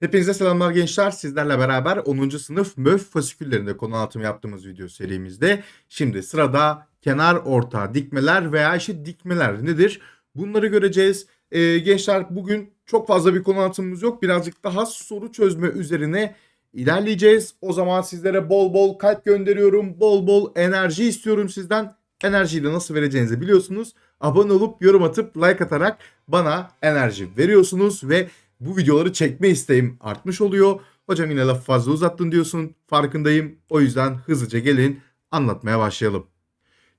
Hepinize selamlar gençler. Sizlerle beraber 10. sınıf MÖF fasiküllerinde konu anlatımı yaptığımız video serimizde. Şimdi sırada kenar orta dikmeler veya işte dikmeler nedir? Bunları göreceğiz. Ee, gençler bugün çok fazla bir konu anlatımımız yok. Birazcık daha soru çözme üzerine ilerleyeceğiz. O zaman sizlere bol bol kalp gönderiyorum. Bol bol enerji istiyorum sizden. Enerjiyi de nasıl vereceğinizi biliyorsunuz. Abone olup yorum atıp like atarak bana enerji veriyorsunuz ve bu videoları çekme isteğim artmış oluyor. Hocam yine lafı fazla uzattın diyorsun. Farkındayım. O yüzden hızlıca gelin anlatmaya başlayalım.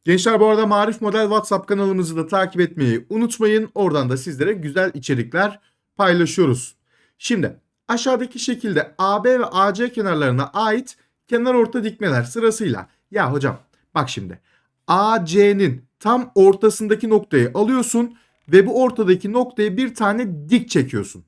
Gençler bu arada Marif Model WhatsApp kanalımızı da takip etmeyi unutmayın. Oradan da sizlere güzel içerikler paylaşıyoruz. Şimdi aşağıdaki şekilde AB ve AC kenarlarına ait kenar orta dikmeler sırasıyla. Ya hocam bak şimdi AC'nin tam ortasındaki noktayı alıyorsun ve bu ortadaki noktaya bir tane dik çekiyorsun.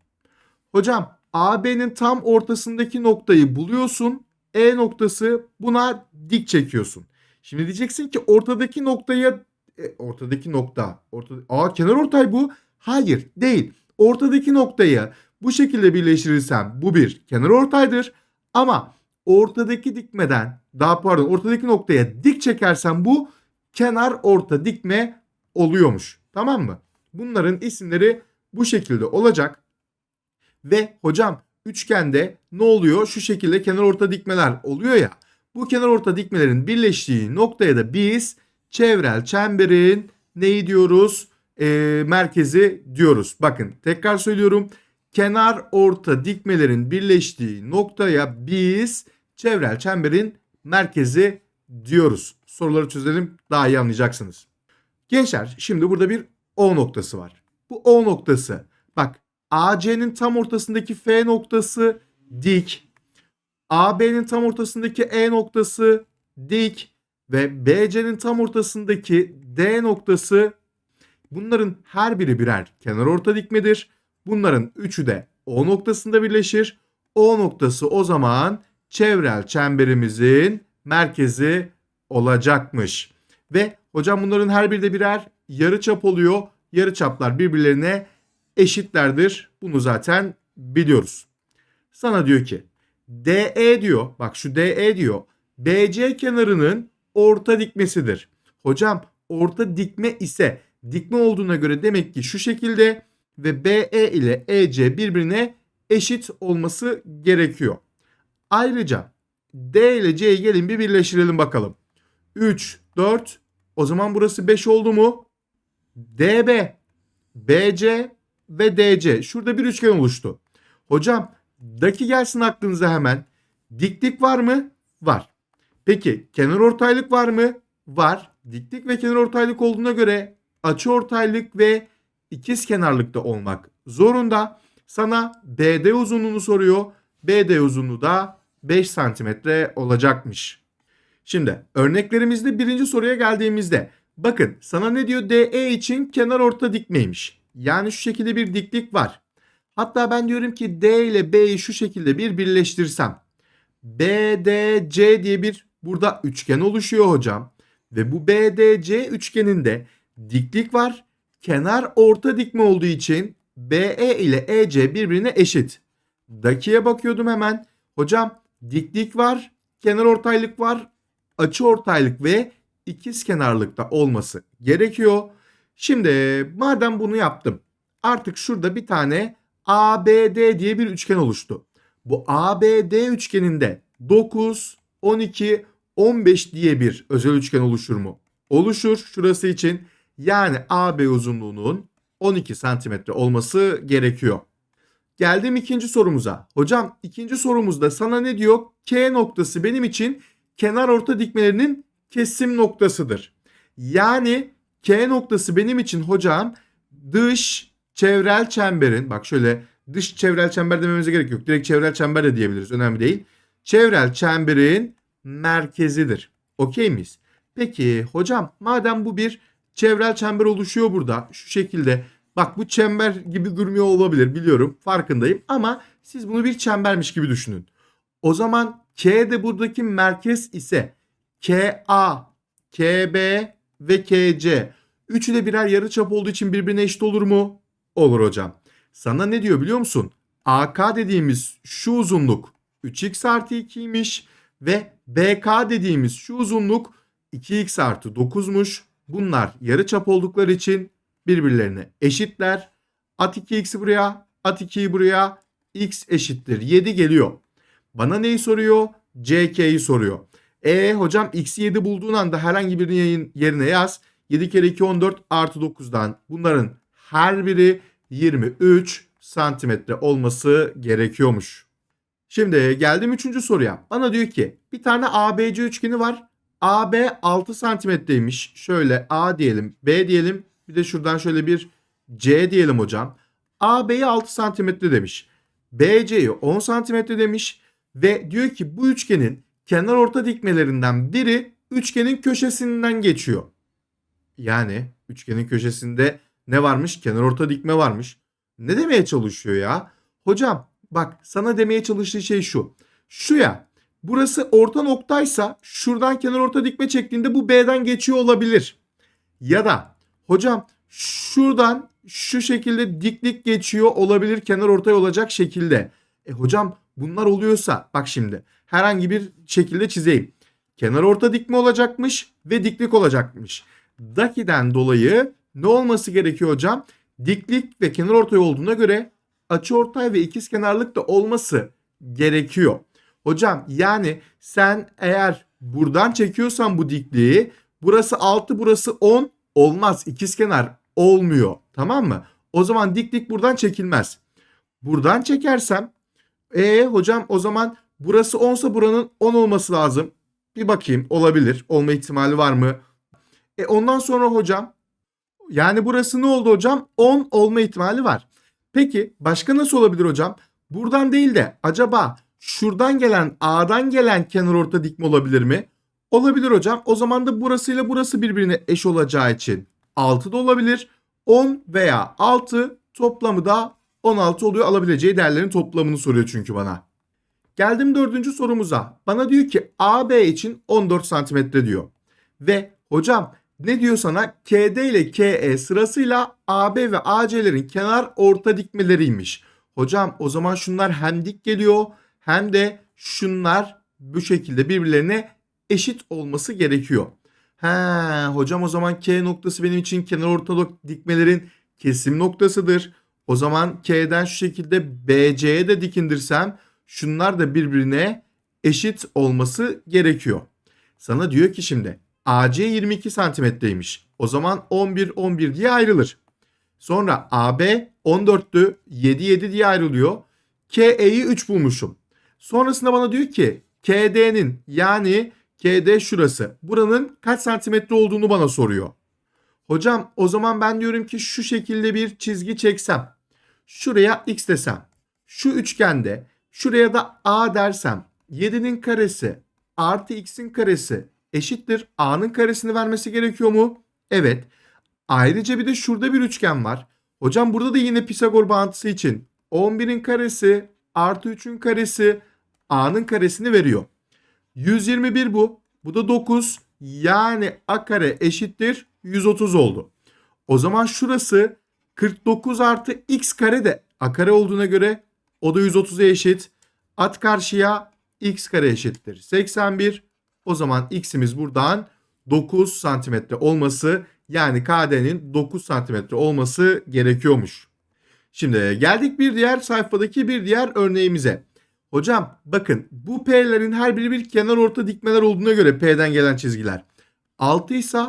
Hocam AB'nin tam ortasındaki noktayı buluyorsun. E noktası buna dik çekiyorsun. Şimdi diyeceksin ki ortadaki noktaya e, ortadaki nokta orta Aa kenar ortay bu. Hayır değil. Ortadaki noktayı bu şekilde birleştirirsem bu bir kenar ortaydır. Ama ortadaki dikmeden daha pardon ortadaki noktaya dik çekersem bu kenar orta dikme oluyormuş. Tamam mı? Bunların isimleri bu şekilde olacak. Ve hocam üçgende ne oluyor? Şu şekilde kenar orta dikmeler oluyor ya. Bu kenar orta dikmelerin birleştiği noktaya da biz çevrel çemberin neyi diyoruz? Ee, merkezi diyoruz. Bakın tekrar söylüyorum. Kenar orta dikmelerin birleştiği noktaya biz çevrel çemberin merkezi diyoruz. Soruları çözelim daha iyi anlayacaksınız. Gençler şimdi burada bir O noktası var. Bu O noktası bak AC'nin tam ortasındaki F noktası dik. AB'nin tam ortasındaki E noktası dik ve BC'nin tam ortasındaki D noktası bunların her biri birer kenar orta dikmedir. Bunların üçü de O noktasında birleşir. O noktası o zaman çevrel çemberimizin merkezi olacakmış. Ve hocam bunların her biri de birer yarı çap oluyor. Yarı çaplar birbirlerine eşitlerdir. Bunu zaten biliyoruz. Sana diyor ki DE diyor. Bak şu DE diyor. BC kenarının orta dikmesidir. Hocam orta dikme ise dikme olduğuna göre demek ki şu şekilde ve BE ile EC birbirine eşit olması gerekiyor. Ayrıca D ile C'yi gelin bir birleştirelim bakalım. 3, 4 o zaman burası 5 oldu mu? DB, BC ve DC. Şurada bir üçgen oluştu. Hocam daki gelsin aklınıza hemen. Diklik var mı? Var. Peki kenar ortaylık var mı? Var. Diklik ve kenar ortaylık olduğuna göre açı ortaylık ve ikiz kenarlık da olmak zorunda. Sana BD uzunluğunu soruyor. BD uzunluğu da 5 santimetre olacakmış. Şimdi örneklerimizde birinci soruya geldiğimizde bakın sana ne diyor DE için kenar orta dikmeymiş. Yani şu şekilde bir diklik var. Hatta ben diyorum ki D ile B'yi şu şekilde bir birleştirsem BDC diye bir burada üçgen oluşuyor hocam. Ve bu BDC üçgeninde diklik var. Kenar orta dikme olduğu için BE ile EC birbirine eşit. Dakiye bakıyordum hemen. Hocam diklik var, kenar ortaylık var, açı ortaylık ve ikiz kenarlıkta olması gerekiyor. Şimdi madem bunu yaptım. Artık şurada bir tane ABD diye bir üçgen oluştu. Bu ABD üçgeninde 9, 12, 15 diye bir özel üçgen oluşur mu? Oluşur şurası için. Yani AB uzunluğunun 12 santimetre olması gerekiyor. Geldim ikinci sorumuza. Hocam ikinci sorumuzda sana ne diyor? K noktası benim için kenar orta dikmelerinin kesim noktasıdır. Yani K noktası benim için hocam dış çevrel çemberin bak şöyle dış çevrel çember dememize gerek yok. Direkt çevrel çember de diyebiliriz. Önemli değil. Çevrel çemberin merkezidir. Okey miyiz? Peki hocam madem bu bir çevrel çember oluşuyor burada şu şekilde. Bak bu çember gibi durmuyor olabilir biliyorum farkındayım ama siz bunu bir çembermiş gibi düşünün. O zaman K de buradaki merkez ise KA, KB ve KC. Üçü de birer yarıçap olduğu için birbirine eşit olur mu? Olur hocam. Sana ne diyor biliyor musun? AK dediğimiz şu uzunluk 3x artı 2'ymiş ve BK dediğimiz şu uzunluk 2x artı 9'muş. Bunlar yarıçap oldukları için birbirlerine eşitler. At 2x'i buraya, at 2'yi buraya, x eşittir 7 geliyor. Bana neyi soruyor? CK'yi soruyor. E hocam x'i 7 bulduğun anda herhangi birinin yerine yaz. 7 kere 2 14 artı 9'dan bunların her biri 23 santimetre olması gerekiyormuş. Şimdi geldim üçüncü soruya. Bana diyor ki bir tane ABC üçgeni var. AB 6 santimetreymiş. Şöyle A diyelim, B diyelim. Bir de şuradan şöyle bir C diyelim hocam. AB'yi 6 santimetre demiş. BC'yi 10 santimetre demiş. Ve diyor ki bu üçgenin kenar orta dikmelerinden biri üçgenin köşesinden geçiyor. Yani üçgenin köşesinde ne varmış? Kenar orta dikme varmış. Ne demeye çalışıyor ya? Hocam bak sana demeye çalıştığı şey şu. Şu ya burası orta noktaysa şuradan kenar orta dikme çektiğinde bu B'den geçiyor olabilir. Ya da hocam şuradan şu şekilde diklik geçiyor olabilir kenar ortay olacak şekilde. E hocam bunlar oluyorsa bak şimdi herhangi bir şekilde çizeyim. Kenar orta dikme olacakmış ve diklik olacakmış. Daki'den dolayı ne olması gerekiyor hocam? Diklik ve kenar ortay olduğuna göre açıortay ve ikizkenarlık da olması gerekiyor. Hocam yani sen eğer buradan çekiyorsan bu dikliği burası 6 burası 10 olmaz. İkizkenar olmuyor. Tamam mı? O zaman diklik buradan çekilmez. Buradan çekersem e hocam o zaman burası 10 sa buranın 10 olması lazım. Bir bakayım olabilir. Olma ihtimali var mı? E ondan sonra hocam yani burası ne oldu hocam? 10 olma ihtimali var. Peki başka nasıl olabilir hocam? Buradan değil de acaba şuradan gelen A'dan gelen kenar orta dikme olabilir mi? Olabilir hocam. O zaman da burasıyla burası birbirine eş olacağı için 6 da olabilir. 10 veya 6 toplamı da 16 oluyor. Alabileceği değerlerin toplamını soruyor çünkü bana. Geldim dördüncü sorumuza. Bana diyor ki AB için 14 santimetre diyor. Ve hocam ne diyor sana? KD ile KE sırasıyla AB ve AC'lerin kenar orta dikmeleriymiş. Hocam o zaman şunlar hem dik geliyor hem de şunlar bu şekilde birbirlerine eşit olması gerekiyor. He hocam o zaman K noktası benim için kenar orta dikmelerin kesim noktasıdır. O zaman K'den şu şekilde BC'ye de dikindirsem şunlar da birbirine eşit olması gerekiyor. Sana diyor ki şimdi AC 22 santimetreymiş. O zaman 11 11 diye ayrılır. Sonra AB 14'tü 7 7 diye ayrılıyor. KE'yi 3 bulmuşum. Sonrasında bana diyor ki KD'nin yani KD şurası. Buranın kaç santimetre olduğunu bana soruyor. Hocam o zaman ben diyorum ki şu şekilde bir çizgi çeksem. Şuraya x desem. Şu üçgende şuraya da a dersem. 7'nin karesi artı x'in karesi eşittir. a'nın karesini vermesi gerekiyor mu? Evet. Ayrıca bir de şurada bir üçgen var. Hocam burada da yine Pisagor bağıntısı için 11'in karesi artı 3'ün karesi a'nın karesini veriyor. 121 bu. Bu da 9. Yani a kare eşittir 130 oldu. O zaman şurası 49 artı x kare de a kare olduğuna göre o da 130'a eşit. At karşıya x kare eşittir 81. O zaman x'imiz buradan 9 santimetre olması yani KD'nin 9 santimetre olması gerekiyormuş. Şimdi geldik bir diğer sayfadaki bir diğer örneğimize. Hocam bakın bu P'lerin her biri bir kenar orta dikmeler olduğuna göre P'den gelen çizgiler. 6 ise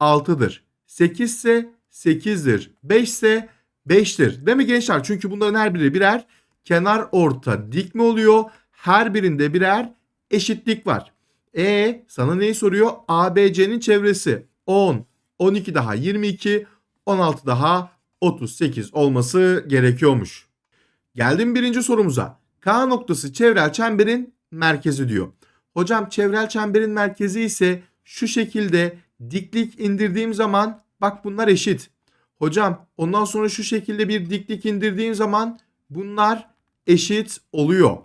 6'dır. 8 ise 8'dir. 5 ise 5'tir. Değil mi gençler? Çünkü bunların her biri birer kenar orta dikme oluyor. Her birinde birer eşitlik var. E sana neyi soruyor? ABC'nin çevresi 10, 12 daha 22, 16 daha 38 olması gerekiyormuş. Geldim birinci sorumuza. K noktası çevrel çemberin merkezi diyor. Hocam çevrel çemberin merkezi ise şu şekilde diklik indirdiğim zaman bak bunlar eşit. Hocam ondan sonra şu şekilde bir diklik indirdiğim zaman bunlar eşit oluyor.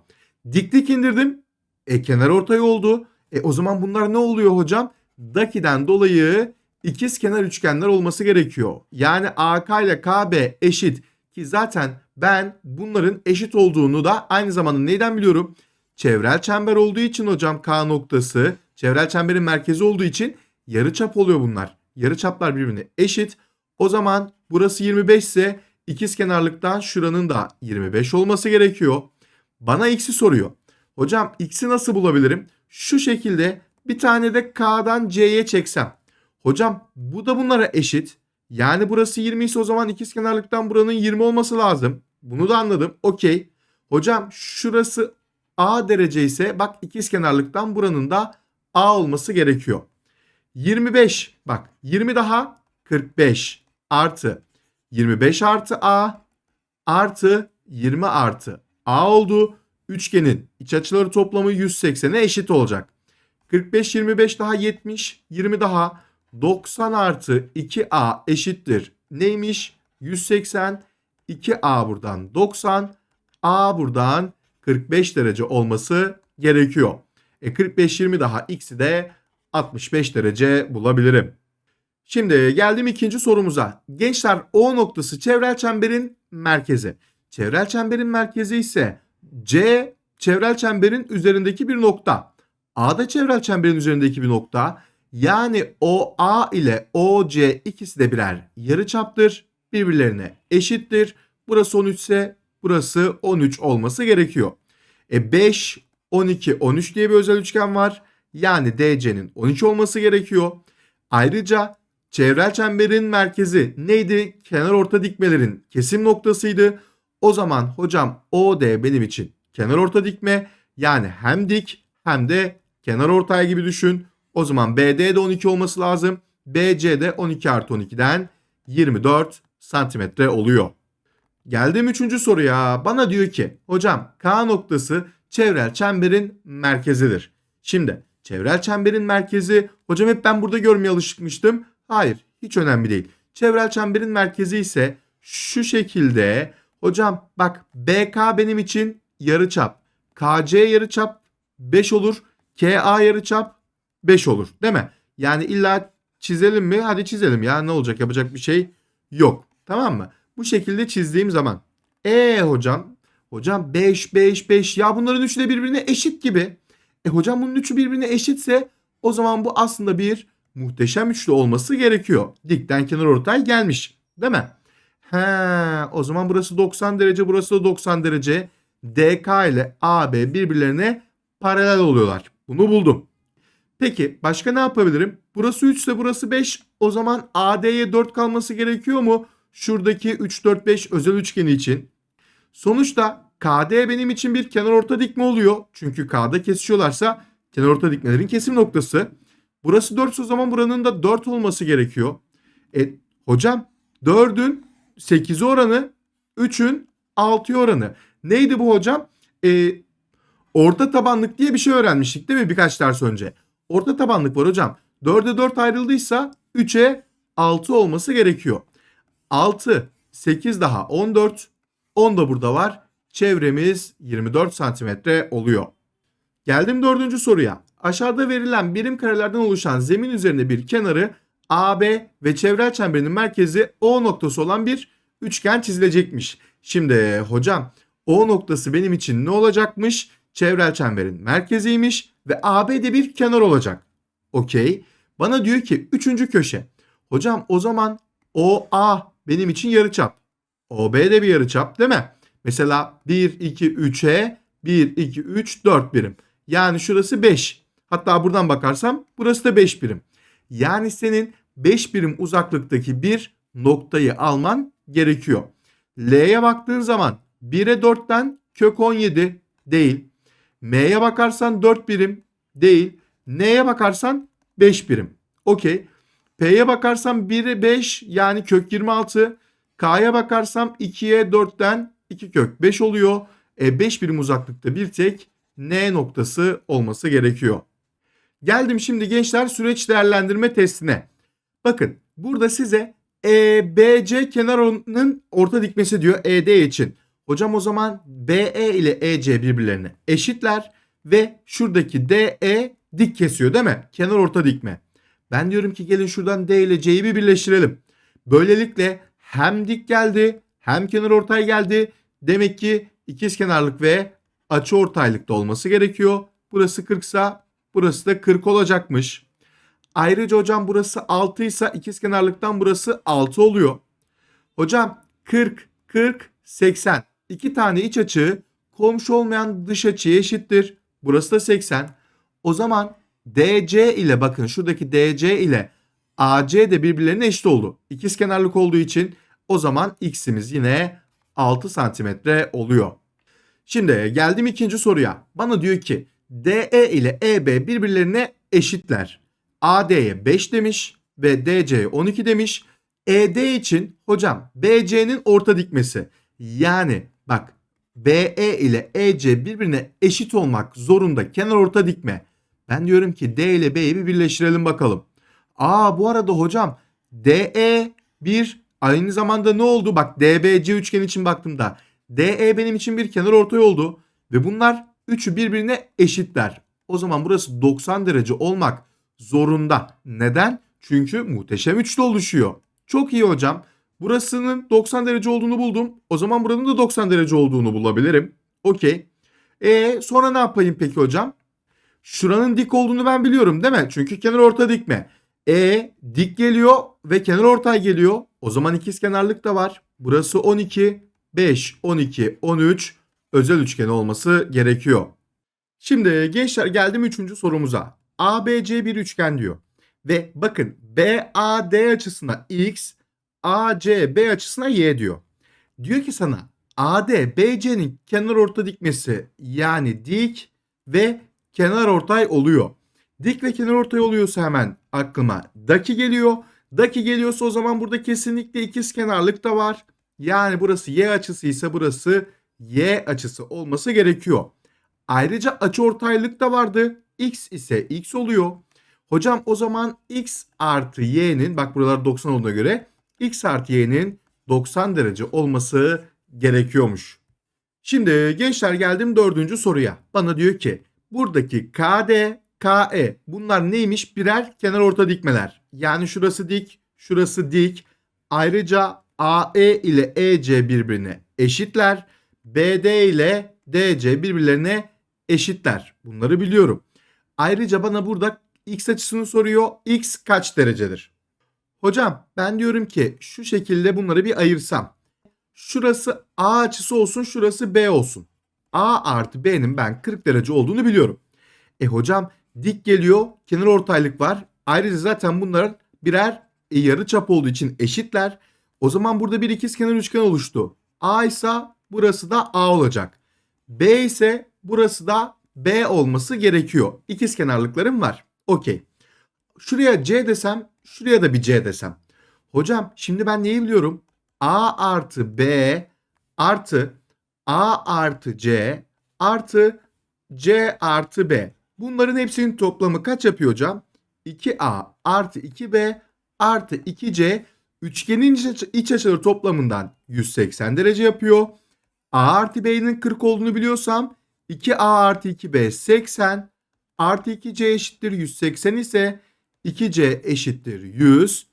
Diklik indirdim. E kenar ortay oldu. E o zaman bunlar ne oluyor hocam? Daki'den dolayı ikiz kenar üçgenler olması gerekiyor. Yani AK ile KB eşit ki zaten ben bunların eşit olduğunu da aynı zamanda neyden biliyorum? Çevrel çember olduğu için hocam K noktası çevrel çemberin merkezi olduğu için yarıçap oluyor bunlar. Yarıçaplar birbirine eşit. O zaman burası 25 ise ikizkenarlıktan şuranın da 25 olması gerekiyor. Bana x'i soruyor. Hocam x'i nasıl bulabilirim? Şu şekilde bir tane de K'dan C'ye çeksem. Hocam bu da bunlara eşit. Yani burası 20 ise o zaman ikizkenarlıktan buranın 20 olması lazım. Bunu da anladım. Okey. Hocam şurası A derece ise bak ikizkenarlıktan buranın da A olması gerekiyor. 25 bak 20 daha 45 artı 25 artı A artı 20 artı A oldu. Üçgenin iç açıları toplamı 180'e eşit olacak. 45 25 daha 70 20 daha 90 artı 2A eşittir. Neymiş? 180 2A buradan 90 A buradan 45 derece olması gerekiyor. E 45 20 daha x'i de 65 derece bulabilirim. Şimdi geldim ikinci sorumuza. Gençler O noktası çevrel çemberin merkezi. Çevrel çemberin merkezi ise C çevrel çemberin üzerindeki bir nokta. A da çevrel çemberin üzerindeki bir nokta. Yani OA ile OC ikisi de birer yarıçaptır. Birbirlerine eşittir. Burası 13 ise burası 13 olması gerekiyor. E 5, 12, 13 diye bir özel üçgen var. Yani DC'nin 12 olması gerekiyor. Ayrıca çevrel çemberin merkezi neydi? Kenar orta dikmelerin kesim noktasıydı. O zaman hocam OD benim için kenar orta dikme yani hem dik hem de kenar ortay gibi düşün. O zaman BD de 12 olması lazım. BC de 12 artı 12'den 24 santimetre oluyor. Geldim üçüncü soruya. Bana diyor ki hocam K noktası çevrel çemberin merkezidir. Şimdi çevrel çemberin merkezi hocam hep ben burada görmeye alışıkmıştım. Hayır hiç önemli değil. Çevrel çemberin merkezi ise şu şekilde hocam bak BK benim için yarıçap. KC yarıçap 5 olur. KA yarıçap 5 olur değil mi? Yani illa çizelim mi? Hadi çizelim ya ne olacak yapacak bir şey yok. Tamam mı? Bu şekilde çizdiğim zaman. E hocam. Hocam 5 5 5 ya bunların üçü de birbirine eşit gibi. E hocam bunun üçü birbirine eşitse o zaman bu aslında bir muhteşem üçlü olması gerekiyor. Dikten kenar ortay gelmiş. Değil mi? He, o zaman burası 90 derece, burası da 90 derece. DK ile AB birbirlerine paralel oluyorlar. Bunu buldum. Peki başka ne yapabilirim? Burası 3 ise burası 5. O zaman AD'ye 4 kalması gerekiyor mu? Şuradaki 3 4 5 özel üçgeni için. Sonuçta KD benim için bir kenar orta dikme oluyor. Çünkü K'da kesişiyorlarsa kenar orta dikmelerin kesim noktası. Burası 4 o zaman buranın da 4 olması gerekiyor. E, hocam 4'ün 8'i oranı 3'ün 6'ya oranı. Neydi bu hocam? E, orta tabanlık diye bir şey öğrenmiştik değil mi birkaç ders önce? Orta tabanlık var hocam. 4'e 4 ayrıldıysa 3'e 6 olması gerekiyor. 6, 8 daha 14. 10 da burada var. Çevremiz 24 santimetre oluyor. Geldim dördüncü soruya. Aşağıda verilen birim karelerden oluşan zemin üzerinde bir kenarı AB ve çevrel çemberinin merkezi O noktası olan bir üçgen çizilecekmiş. Şimdi hocam O noktası benim için ne olacakmış? Çevrel çemberin merkeziymiş ve AB de bir kenar olacak. Okey. Bana diyor ki üçüncü köşe. Hocam o zaman OA benim için yarıçap. OB de bir yarıçap değil mi? Mesela 1, 2, 3'e 1, 2, 3, 4 birim. Yani şurası 5. Hatta buradan bakarsam burası da 5 birim. Yani senin 5 birim uzaklıktaki bir noktayı alman gerekiyor. L'ye baktığın zaman 1'e 4'ten kök 17 değil. M'ye bakarsan 4 birim değil. N'ye bakarsan 5 birim. Okey. P'ye bakarsam 1'e 5 yani kök 26. K'ya bakarsam 2'ye 4'ten 2 kök 5 oluyor. E 5 birim uzaklıkta bir tek N noktası olması gerekiyor. Geldim şimdi gençler süreç değerlendirme testine. Bakın burada size EBC kenarının orta dikmesi diyor ED için. Hocam o zaman BE ile EC birbirlerine eşitler ve şuradaki DE dik kesiyor değil mi? Kenar orta dikme. Ben diyorum ki gelin şuradan D ile C'yi bir birleştirelim. Böylelikle hem dik geldi hem kenar ortay geldi. Demek ki ikizkenarlık ve açıortaylıkta olması gerekiyor. Burası 40 ise burası da 40 olacakmış. Ayrıca hocam burası 6 ise ikizkenarlıktan burası 6 oluyor. Hocam 40, 40, 80. İki tane iç açı komşu olmayan dış açıya eşittir. Burası da 80. O zaman DC ile bakın şuradaki DC ile AC de birbirlerine eşit oldu. İkizkenarlık olduğu için o zaman x'imiz yine 6 santimetre oluyor. Şimdi geldim ikinci soruya. Bana diyor ki DE ile EB birbirlerine eşitler. AD'ye 5 demiş ve DC'ye 12 demiş. ED için hocam BC'nin orta dikmesi. Yani bak BE ile EC birbirine eşit olmak zorunda kenar orta dikme. Ben diyorum ki D ile B'yi bir birleştirelim bakalım. Aa bu arada hocam DE bir aynı zamanda ne oldu? Bak DBC üçgen için baktığımda DE benim için bir kenar ortay oldu ve bunlar üçü birbirine eşitler. O zaman burası 90 derece olmak zorunda. Neden? Çünkü muhteşem üçlü oluşuyor. Çok iyi hocam. Burasının 90 derece olduğunu buldum. O zaman buranın da 90 derece olduğunu bulabilirim. Okey. E sonra ne yapayım peki hocam? Şuranın dik olduğunu ben biliyorum değil mi? Çünkü kenar orta dikme. E dik geliyor ve kenar ortay geliyor. O zaman ikizkenarlık da var. Burası 12, 5, 12, 13 özel üçgen olması gerekiyor. Şimdi gençler geldim 3. sorumuza. ABC bir üçgen diyor. Ve bakın BAD açısına X, ACB açısına Y diyor. Diyor ki sana AD BC'nin kenar orta dikmesi yani dik ve kenar ortay oluyor. Dik ve kenar ortay oluyorsa hemen aklıma daki geliyor. Daki geliyorsa o zaman burada kesinlikle ikiz kenarlık da var. Yani burası y açısı ise burası y açısı olması gerekiyor. Ayrıca açıortaylık da vardı. X ise x oluyor. Hocam o zaman x artı y'nin bak buralar 90 olduğuna göre x artı y'nin 90 derece olması gerekiyormuş. Şimdi gençler geldim dördüncü soruya. Bana diyor ki buradaki KD, KE bunlar neymiş? Birer kenar orta dikmeler. Yani şurası dik, şurası dik. Ayrıca AE ile EC birbirine eşitler. BD ile DC birbirlerine eşitler. Bunları biliyorum. Ayrıca bana burada x açısını soruyor. X kaç derecedir? Hocam ben diyorum ki şu şekilde bunları bir ayırsam. Şurası A açısı olsun, şurası B olsun. A artı B'nin ben 40 derece olduğunu biliyorum. E hocam dik geliyor, kenar ortaylık var. Ayrıca zaten bunlar birer e, yarı çap olduğu için eşitler. O zaman burada bir ikizkenar üçgen oluştu. A ise burası da A olacak. B ise burası da B olması gerekiyor. İkizkenarlıklarım var. Okey. Şuraya C desem, şuraya da bir C desem. Hocam şimdi ben neyi biliyorum? A artı B artı A artı C artı C artı B. Bunların hepsinin toplamı kaç yapıyor hocam? 2A artı 2B artı 2C üçgenin iç, açıları toplamından 180 derece yapıyor. A artı B'nin 40 olduğunu biliyorsam 2A artı 2B 80 artı 2C eşittir 180 ise 2C eşittir 100.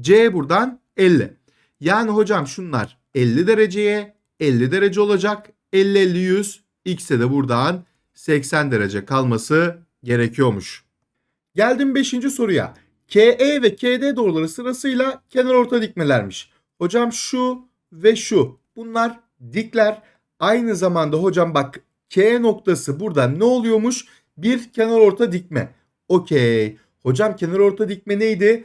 C buradan 50. Yani hocam şunlar 50 dereceye 50 derece olacak. 50 50 100 x'e de buradan 80 derece kalması gerekiyormuş. Geldim 5. soruya. KE ve KD doğruları sırasıyla kenar orta dikmelermiş. Hocam şu ve şu. Bunlar dikler. Aynı zamanda hocam bak K noktası burada ne oluyormuş? Bir kenar orta dikme. Okey. Hocam kenar orta dikme neydi?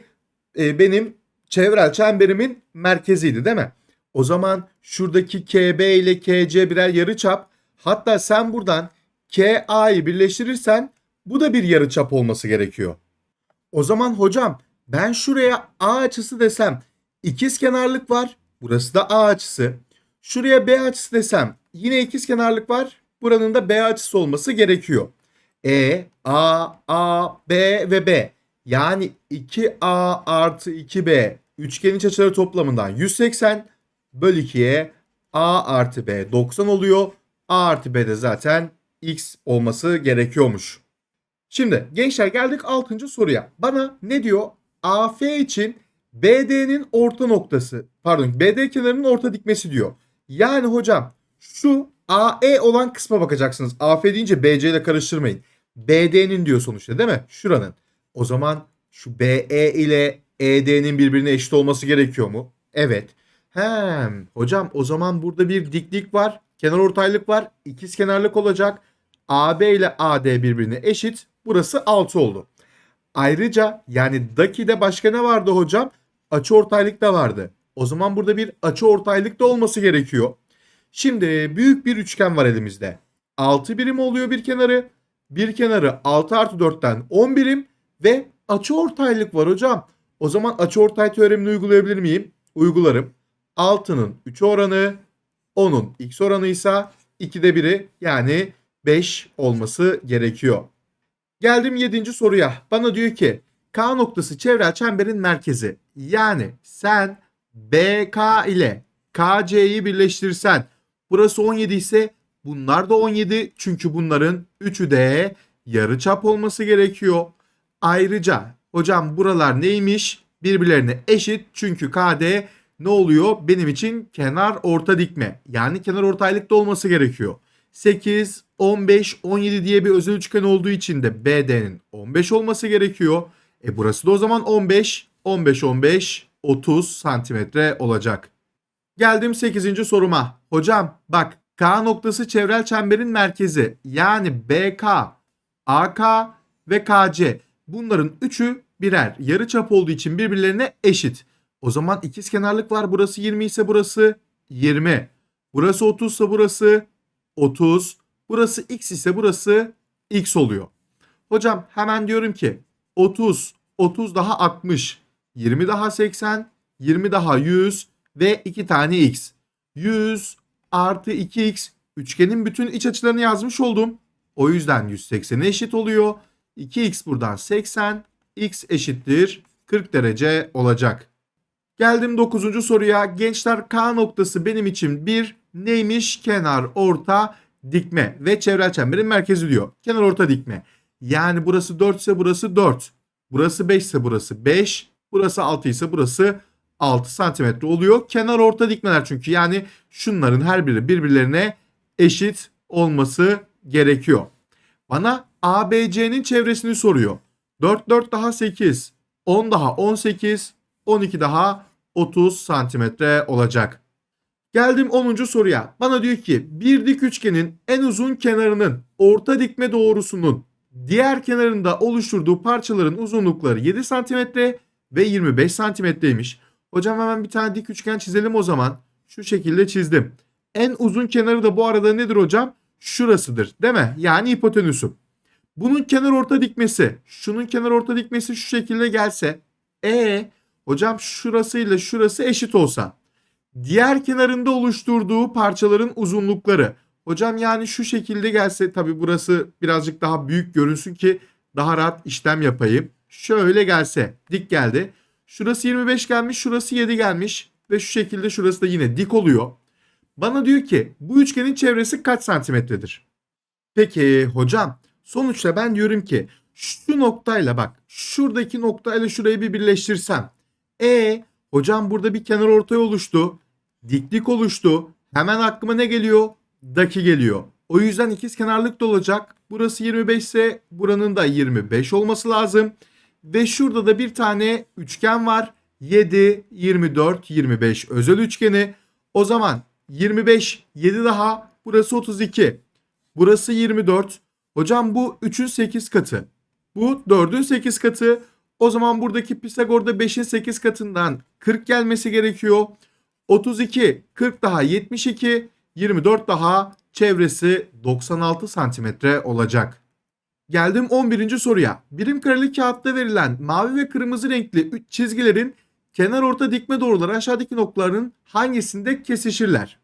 Ee, benim çevrel çemberimin merkeziydi değil mi? O zaman şuradaki KB ile KC birer yarıçap. Hatta sen buradan KA'yı birleştirirsen bu da bir yarıçap olması gerekiyor. O zaman hocam ben şuraya A açısı desem ikiz kenarlık var. Burası da A açısı. Şuraya B açısı desem yine ikiz kenarlık var. Buranın da B açısı olması gerekiyor. E, A, A, B ve B. Yani 2A artı 2B üçgen iç açıları toplamından 180 böl 2'ye A artı B 90 oluyor. A artı B de zaten X olması gerekiyormuş. Şimdi gençler geldik 6. soruya. Bana ne diyor? AF için BD'nin orta noktası pardon BD kenarının orta dikmesi diyor. Yani hocam Şu AE olan kısma bakacaksınız. AF deyince BC ile karıştırmayın. BD'nin diyor sonuçta değil mi? Şuranın. O zaman şu BE ile ED'nin birbirine eşit olması gerekiyor mu? Evet. Hem hocam o zaman burada bir diklik var. Kenar ortaylık var. İkiz kenarlık olacak. AB ile AD birbirine eşit. Burası 6 oldu. Ayrıca yani Daki'de başka ne vardı hocam? Açı ortaylık da vardı. O zaman burada bir açı ortaylık da olması gerekiyor. Şimdi büyük bir üçgen var elimizde. 6 birim oluyor bir kenarı. Bir kenarı 6 artı 4'ten 10 birim ve açı ortaylık var hocam. O zaman açı ortay teoremini uygulayabilir miyim? Uygularım. 6'nın 3 oranı 10'un x oranı ise 2'de 1'i yani 5 olması gerekiyor. Geldim 7. soruya. Bana diyor ki K noktası çevrel çemberin merkezi. Yani sen BK ile KC'yi birleştirsen burası 17 ise bunlar da 17 çünkü bunların üçü de yarıçap olması gerekiyor. Ayrıca hocam buralar neymiş? Birbirlerine eşit çünkü KD ne oluyor? Benim için kenar orta dikme. Yani kenar ortaylıkta olması gerekiyor. 8, 15, 17 diye bir özel üçgen olduğu için de BD'nin 15 olması gerekiyor. E burası da o zaman 15, 15, 15, 30 santimetre olacak. Geldim 8. soruma. Hocam bak K noktası çevrel çemberin merkezi yani BK, AK ve KC. Bunların üçü birer yarıçap olduğu için birbirlerine eşit. O zaman ikiz kenarlık var. Burası 20 ise burası 20. Burası 30 ise burası 30. Burası x ise burası x oluyor. Hocam hemen diyorum ki 30, 30 daha 60, 20 daha 80, 20 daha 100 ve 2 tane x. 100 artı 2x üçgenin bütün iç açılarını yazmış oldum. O yüzden 180'e eşit oluyor. 2x buradan 80, x eşittir 40 derece olacak. Geldim 9. soruya. Gençler K noktası benim için bir neymiş? Kenar orta dikme ve çevrel çemberin merkezi diyor. Kenar orta dikme. Yani burası 4 ise burası 4. Burası 5 ise burası 5. Burası 6 ise burası 6 santimetre oluyor. Kenar orta dikmeler çünkü yani şunların her biri birbirlerine eşit olması gerekiyor. Bana ABC'nin çevresini soruyor. 4 4 daha 8, 10 daha 18, 12 daha 30 santimetre olacak. Geldim 10. soruya. Bana diyor ki bir dik üçgenin en uzun kenarının orta dikme doğrusunun diğer kenarında oluşturduğu parçaların uzunlukları 7 santimetre ve 25 santimetreymiş. Hocam hemen bir tane dik üçgen çizelim o zaman. Şu şekilde çizdim. En uzun kenarı da bu arada nedir hocam? Şurasıdır değil mi? Yani hipotenüsüm. Bunun kenar orta dikmesi, şunun kenar orta dikmesi şu şekilde gelse. E hocam şurasıyla şurası eşit olsa. Diğer kenarında oluşturduğu parçaların uzunlukları. Hocam yani şu şekilde gelse tabi burası birazcık daha büyük görünsün ki daha rahat işlem yapayım. Şöyle gelse dik geldi. Şurası 25 gelmiş şurası 7 gelmiş ve şu şekilde şurası da yine dik oluyor. Bana diyor ki bu üçgenin çevresi kaç santimetredir? Peki hocam sonuçta ben diyorum ki şu noktayla bak şuradaki noktayla şurayı bir birleştirsem. E hocam burada bir kenar ortay oluştu. Diklik oluştu. Hemen aklıma ne geliyor? Daki geliyor. O yüzden ikiz kenarlık da olacak. Burası 25 ise buranın da 25 olması lazım. Ve şurada da bir tane üçgen var. 7, 24, 25 özel üçgeni. O zaman 25, 7 daha. Burası 32. Burası 24. Hocam bu 3'ün 8 katı. Bu 4'ün 8 katı. O zaman buradaki Pisagor'da 5'in 8 katından 40 gelmesi gerekiyor. 32, 40 daha 72, 24 daha çevresi 96 santimetre olacak. Geldim 11. soruya. Birim kareli kağıtta verilen mavi ve kırmızı renkli üç çizgilerin kenar orta dikme doğruları aşağıdaki noktaların hangisinde kesişirler?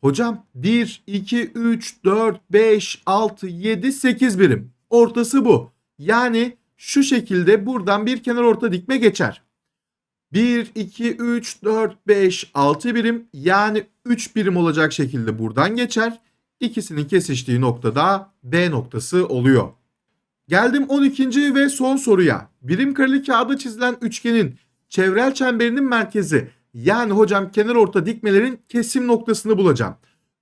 Hocam 1, 2, 3, 4, 5, 6, 7, 8 birim. Ortası bu. Yani şu şekilde buradan bir kenar orta dikme geçer. 1, 2, 3, 4, 5, 6 birim yani 3 birim olacak şekilde buradan geçer. İkisinin kesiştiği noktada B noktası oluyor. Geldim 12. ve son soruya. Birim kareli kağıda çizilen üçgenin çevrel çemberinin merkezi yani hocam kenar orta dikmelerin kesim noktasını bulacağım.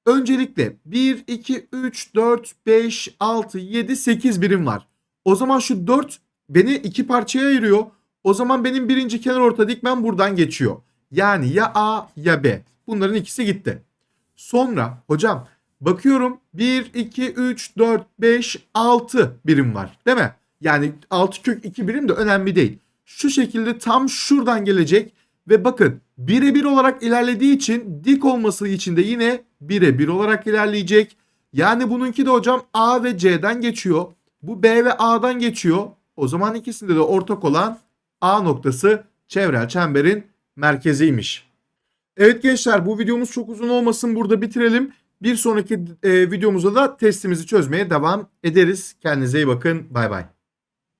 Öncelikle 1, 2, 3, 4, 5, 6, 7, 8 birim var. O zaman şu 4 beni iki parçaya ayırıyor. O zaman benim birinci kenar orta dikmem buradan geçiyor. Yani ya A ya B. Bunların ikisi gitti. Sonra hocam bakıyorum 1, 2, 3, 4, 5, 6 birim var. Değil mi? Yani 6 kök 2 birim de önemli değil. Şu şekilde tam şuradan gelecek ve bakın birebir olarak ilerlediği için dik olması için de yine birebir olarak ilerleyecek. Yani bununki de hocam A ve C'den geçiyor. Bu B ve A'dan geçiyor. O zaman ikisinde de ortak olan A noktası çevrel çemberin merkeziymiş. Evet gençler bu videomuz çok uzun olmasın burada bitirelim. Bir sonraki e, videomuzda da testimizi çözmeye devam ederiz. Kendinize iyi bakın. Bay bay.